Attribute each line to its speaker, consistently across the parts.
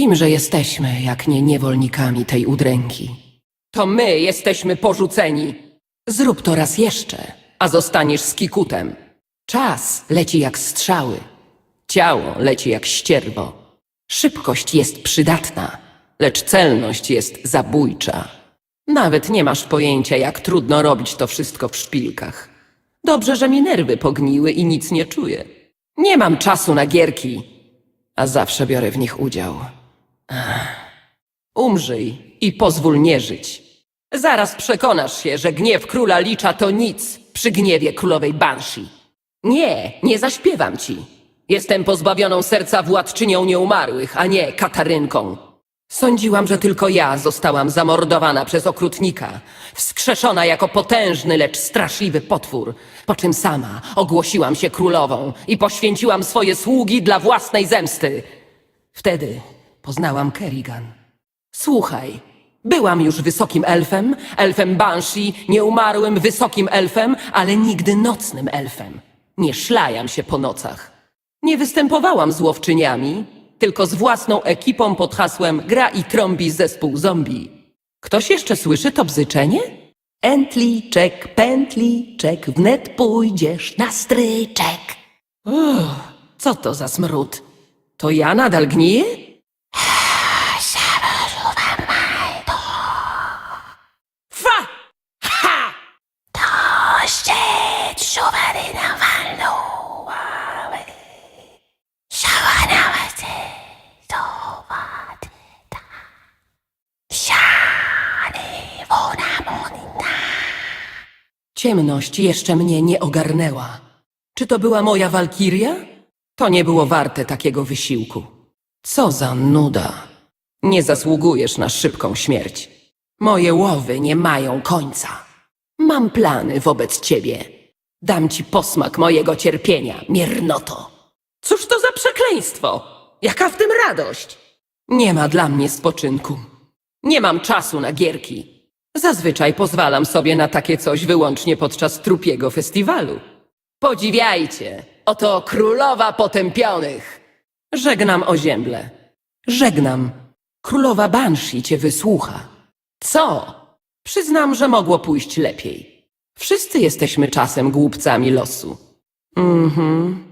Speaker 1: Kimże jesteśmy, jak nie niewolnikami tej udręki? To my jesteśmy porzuceni. Zrób to raz jeszcze, a zostaniesz z kikutem. Czas leci jak strzały. Ciało leci jak ścierwo. Szybkość jest przydatna, lecz celność jest zabójcza. Nawet nie masz pojęcia, jak trudno robić to wszystko w szpilkach. Dobrze, że mi nerwy pogniły i nic nie czuję. Nie mam czasu na gierki, a zawsze biorę w nich udział. Umrzyj i pozwól nie żyć. Zaraz przekonasz się, że gniew króla Licza to nic przy gniewie królowej Banshee. Nie, nie zaśpiewam ci. Jestem pozbawioną serca władczynią nieumarłych, a nie katarynką. Sądziłam, że tylko ja zostałam zamordowana przez okrutnika, wskrzeszona jako potężny, lecz straszliwy potwór, po czym sama ogłosiłam się królową i poświęciłam swoje sługi dla własnej zemsty. Wtedy poznałam Kerrigan. Słuchaj, byłam już wysokim elfem, elfem Banshee, nieumarłym wysokim elfem, ale nigdy nocnym elfem. Nie szlajam się po nocach. Nie występowałam z łowczyniami, tylko z własną ekipą pod hasłem Gra i trąbi zespół zombie. Ktoś jeszcze słyszy to bzyczenie? Entliczek, pętliczek, wnet pójdziesz na stryczek. Uff, co to za smród? To ja nadal gniję? Ciemność jeszcze mnie nie ogarnęła. Czy to była moja walkiria? To nie było warte takiego wysiłku. Co za nuda. Nie zasługujesz na szybką śmierć. Moje łowy nie mają końca. Mam plany wobec ciebie. Dam ci posmak mojego cierpienia, miernoto. Cóż to za przekleństwo? Jaka w tym radość? Nie ma dla mnie spoczynku. Nie mam czasu na gierki. Zazwyczaj pozwalam sobie na takie coś wyłącznie podczas trupiego festiwalu. Podziwiajcie, oto królowa potępionych. Żegnam o ziemble. Żegnam. Królowa Banshee cię wysłucha. Co? Przyznam, że mogło pójść lepiej. Wszyscy jesteśmy czasem głupcami losu. Mhm.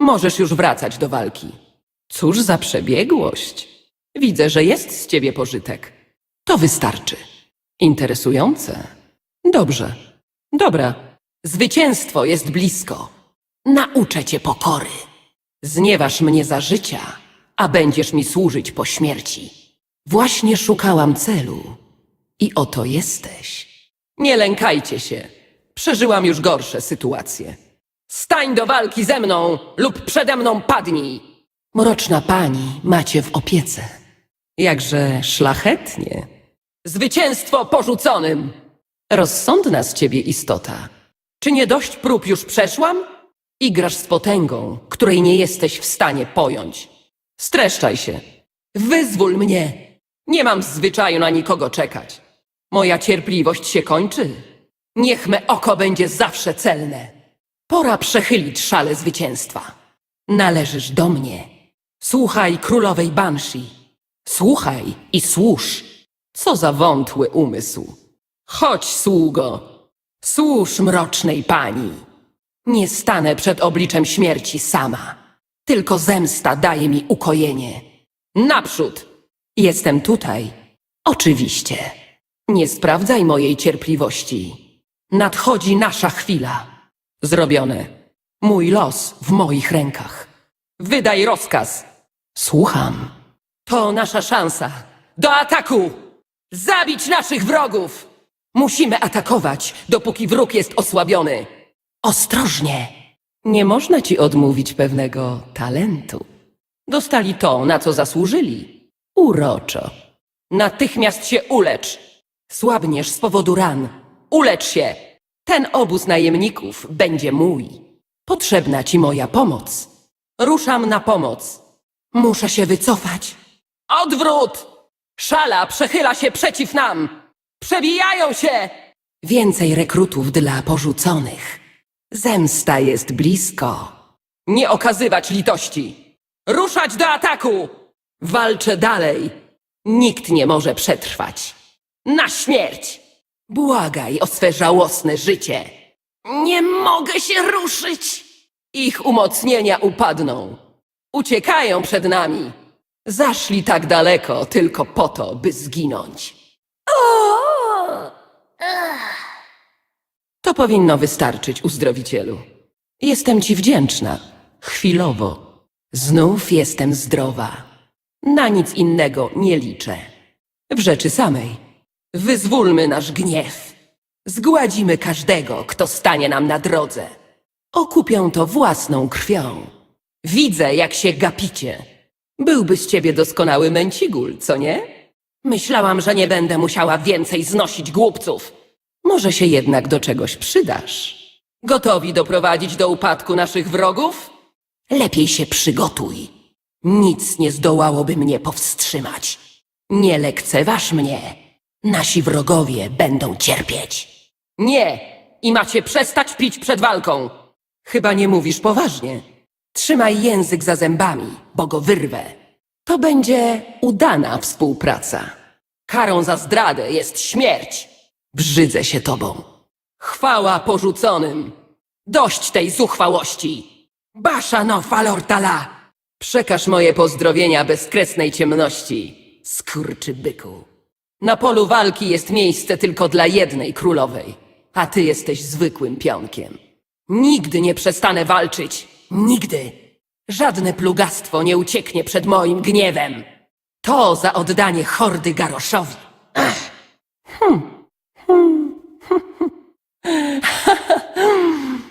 Speaker 1: Możesz już wracać do walki. Cóż za przebiegłość. Widzę, że jest z ciebie pożytek. To wystarczy. Interesujące. Dobrze. Dobra. Zwycięstwo jest blisko. Nauczę cię pokory. Znieważ mnie za życia, a będziesz mi służyć po śmierci. Właśnie szukałam celu. I oto jesteś. Nie lękajcie się. Przeżyłam już gorsze sytuacje. Stań do walki ze mną lub przede mną padnij. Mroczna pani macie w opiece. Jakże szlachetnie. Zwycięstwo porzuconym! Rozsądna z ciebie istota. Czy nie dość prób już przeszłam? Igrasz z potęgą, której nie jesteś w stanie pojąć. Streszczaj się. Wyzwól mnie. Nie mam zwyczaju na nikogo czekać. Moja cierpliwość się kończy. Niech me oko będzie zawsze celne. Pora przechylić szale zwycięstwa. Należysz do mnie. Słuchaj królowej Banshee. Słuchaj i służ. Co za wątły umysł. Chodź, sługo. Służ mrocznej pani. Nie stanę przed obliczem śmierci sama. Tylko zemsta daje mi ukojenie. Naprzód! Jestem tutaj. Oczywiście. Nie sprawdzaj mojej cierpliwości. Nadchodzi nasza chwila. Zrobione. Mój los w moich rękach. Wydaj rozkaz. Słucham. To nasza szansa. Do ataku! Zabić naszych wrogów! Musimy atakować, dopóki wróg jest osłabiony. Ostrożnie! Nie można ci odmówić pewnego talentu. Dostali to, na co zasłużyli. Uroczo. Natychmiast się ulecz. Słabniesz z powodu ran. Ulecz się. Ten obóz najemników będzie mój. Potrzebna ci moja pomoc. Ruszam na pomoc. Muszę się wycofać. Odwrót! Szala przechyla się przeciw nam! Przebijają się! Więcej rekrutów dla porzuconych. Zemsta jest blisko. Nie okazywać litości! Ruszać do ataku! Walczę dalej. Nikt nie może przetrwać. Na śmierć! Błagaj o swe żałosne życie. Nie mogę się ruszyć. Ich umocnienia upadną. Uciekają przed nami. Zaszli tak daleko tylko po to, by zginąć. To powinno wystarczyć, uzdrowicielu. Jestem ci wdzięczna. Chwilowo. Znów jestem zdrowa. Na nic innego nie liczę. W rzeczy samej. Wyzwólmy nasz gniew. Zgładzimy każdego, kto stanie nam na drodze. Okupią to własną krwią. Widzę, jak się gapicie. Byłby z ciebie doskonały męcigul, co nie? Myślałam, że nie będę musiała więcej znosić głupców. Może się jednak do czegoś przydasz. Gotowi doprowadzić do upadku naszych wrogów? Lepiej się przygotuj. Nic nie zdołałoby mnie powstrzymać. Nie lekceważ mnie. Nasi wrogowie będą cierpieć. Nie! I macie przestać pić przed walką. Chyba nie mówisz poważnie. Trzymaj język za zębami, bo go wyrwę. To będzie udana współpraca. Karą za zdradę jest śmierć. Brzydzę się tobą. Chwała porzuconym. Dość tej zuchwałości. Basza no falortala. Przekaż moje pozdrowienia bezkresnej ciemności, skurczy byku. Na polu walki jest miejsce tylko dla jednej królowej, a ty jesteś zwykłym pionkiem. Nigdy nie przestanę walczyć. Nigdy. Żadne plugastwo nie ucieknie przed moim gniewem. To za oddanie hordy Garoszowi.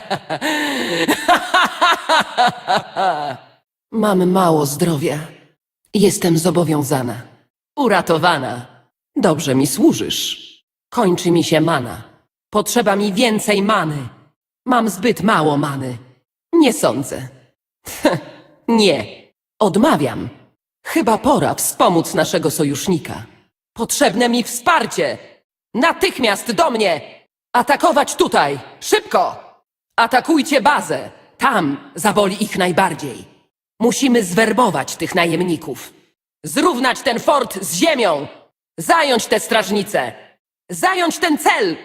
Speaker 1: Mam mało zdrowia. Jestem zobowiązana. Uratowana. Dobrze mi służysz. Kończy mi się mana. Potrzeba mi więcej many. Mam zbyt mało many. Nie sądzę. Nie. Odmawiam. Chyba pora wspomóc naszego sojusznika. Potrzebne mi wsparcie. Natychmiast do mnie! Atakować tutaj! Szybko! Atakujcie bazę! Tam zaboli ich najbardziej. Musimy zwerbować tych najemników. Zrównać ten fort z ziemią! Zająć te strażnice! Zająć ten cel!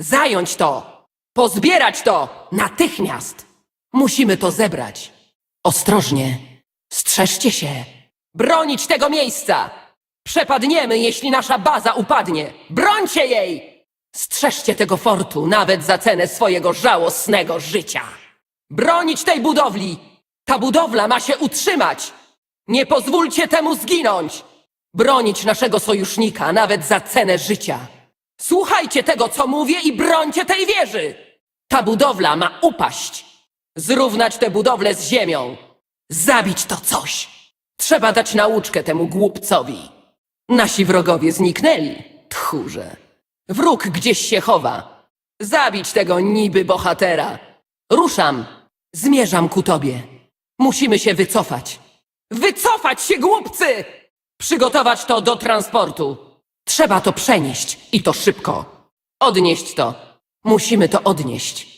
Speaker 1: Zająć to! Pozbierać to! Natychmiast! Musimy to zebrać. Ostrożnie. Strzeżcie się. Bronić tego miejsca! Przepadniemy, jeśli nasza baza upadnie! Brońcie jej! Strzeżcie tego fortu, nawet za cenę swojego żałosnego życia! Bronić tej budowli! Ta budowla ma się utrzymać! Nie pozwólcie temu zginąć! Bronić naszego sojusznika, nawet za cenę życia! Słuchajcie tego, co mówię i brońcie tej wieży! Ta budowla ma upaść! Zrównać tę budowlę z ziemią! Zabić to coś! Trzeba dać nauczkę temu głupcowi! Nasi wrogowie zniknęli, tchórze. Wróg gdzieś się chowa. Zabić tego niby bohatera. Ruszam. Zmierzam ku tobie. Musimy się wycofać. Wycofać się, głupcy! Przygotować to do transportu. Trzeba to przenieść i to szybko. Odnieść to. Musimy to odnieść.